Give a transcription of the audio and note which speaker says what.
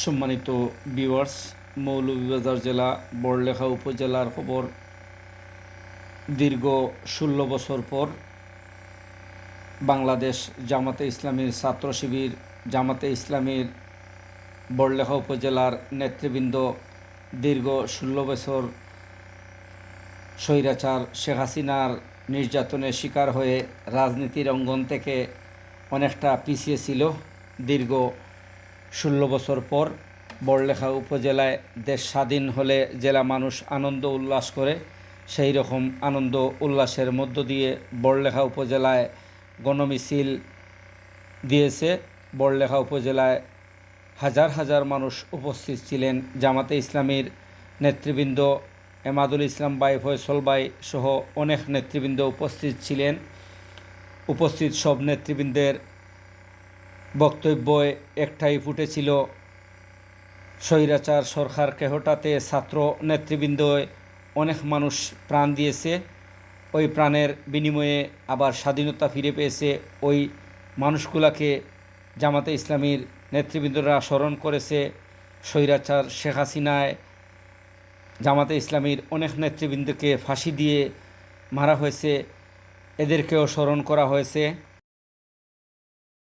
Speaker 1: সম্মানিত ভিউয়ার্স মৌলভীবাজার জেলা, বড়লেখা উপজেলার খবর। দীর্ঘ ষোলো বছর পর বাংলাদেশ জামাতে ইসলামীর ছাত্র শিবির, জামাতে ইসলামীর বড়লেখা উপজেলার নেতৃবৃন্দ দীর্ঘ ষোলো বছর স্বৈরাচার শেখ হাসিনার নির্যাতনের শিকার হয়ে রাজনীতির অঙ্গন থেকে অনেকটা পিছিয়ে ছিল দীর্ঘ ষোলো বছর পর বড়লেখা উপজেলায় দেশ স্বাধীন হলে জেলা মানুষ আনন্দ উল্লাস করে, সেই রকম আনন্দ উল্লাসের মধ্য দিয়ে বড়লেখা উপজেলায় গণমিছিল দিয়েছে। বড়লেখা উপজেলায় হাজার হাজার মানুষ উপস্থিত ছিলেন। জামাতে ইসলামীর নেতৃবৃন্দ এমাদুল ইসলাম বাই ফয়সল বাই সহ অনেক নেতৃবৃন্দ উপস্থিত ছিলেন। উপস্থিত সব নেতৃবৃন্দের বক্তব্যে একটাই ফুটেছিল, স্বৈরাচার সরকারকে হটাতে ছাত্র নেতৃবৃন্দ অনেক মানুষ প্রাণ দিয়েছে, ওই প্রাণের বিনিময়ে আবার স্বাধীনতা ফিরে পেয়েছে, ওই মানুষগুলাকে জামাতে ইসলামীর নেতৃবৃন্দরা স্মরণ করেছে, স্বৈরাচার শেখ হাসিনায় জামাতে ইসলামীর অনেক নেতৃবৃন্দকে ফাঁসি দিয়ে মারা হয়েছে, এদেরকেও স্মরণ করা হয়েছে।